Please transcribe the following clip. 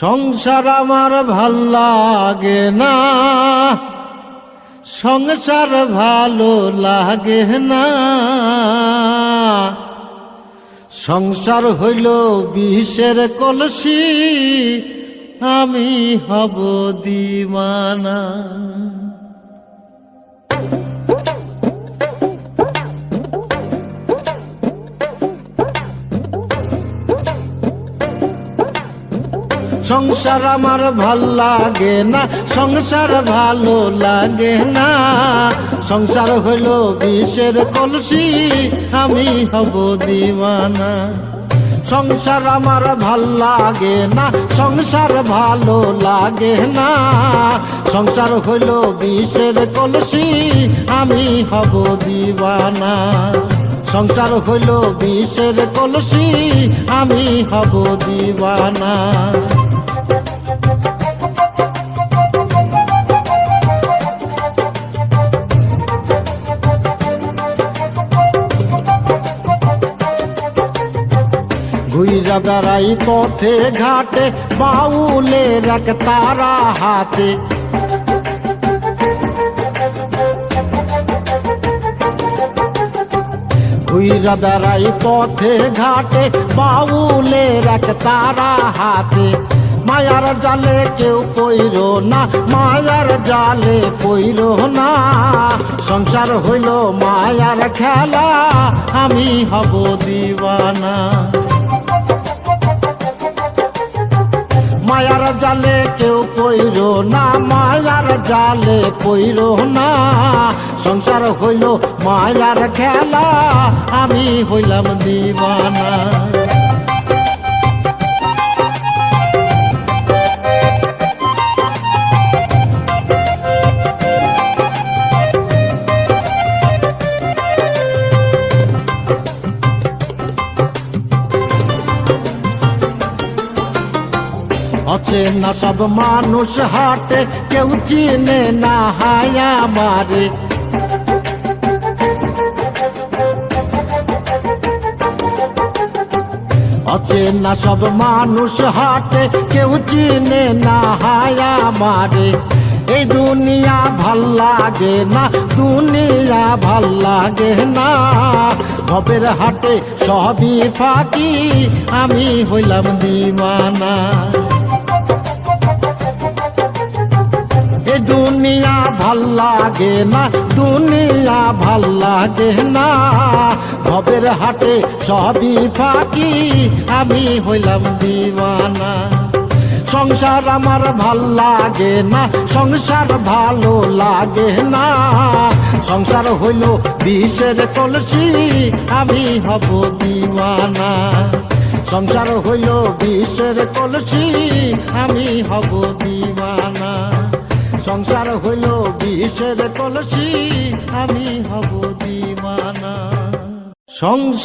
সংসার আমার ভালো লাগে না। সংসার ভালো লাগে না। সংসার হইল বিষের কলসি, আমি হব দিমানা। সংসার আমার ভালো লাগে না, সংসার ভালো লাগে না। সংসার হইল বিষের কলসি, আমি হব দিওয়ানা। সংসার আমার ভালো লাগে না, সংসার ভালো লাগে না। সংসার হইল বিষের কলসি, আমি হব দিওয়ানা। সংসার হইল বিষের কলসি, আমি হব দিওয়ানা। ঘুইরা বেড়াই পথে ঘাটে, বাউলের এক তারা হাতে। ঘুইরা বেড়াই পথে ঘাটে বাউলে এক তারা হাতে। মায়ার জালে কেউ পইর না, মায়ার জালে পইর না। সংসার হইল মায়ার খেলা, আমি হব দিওয়ানা। পইর না মায়ার জালে কইর না। সংসার হইল মায়ার খেলা আমি হইলাম দিবানা। অচেনা সব মানুষ হাটে, কেউ চিনে না হায়া মারে অচেনা সব মানুষ হাটে, কেউ চিনে না হায়া মারে এই দুনিয়া ভালো লাগে না, দুনিয়া ভালো লাগে না। ভবের হাটে সবই ফাঁকি, আমি হইলাম দিমানা। দুনিয়া ভালো লাগে না, দুনিয়া ভালো লাগে না। ভবের হাটে সবই ফাঁকি, আমি হইলাম দিওয়ানা সংসার আমার ভালো লাগে না, সংসার ভালো লাগে না। সংসার হইল বিষের কলসি, আমি হব দিওয়ানা। সংসার হইল বিষের কলসি, আমি হব দিওয়ানা। সংসার হইল বিষের কলসি, আমি হব দিওয়ানা। সংসার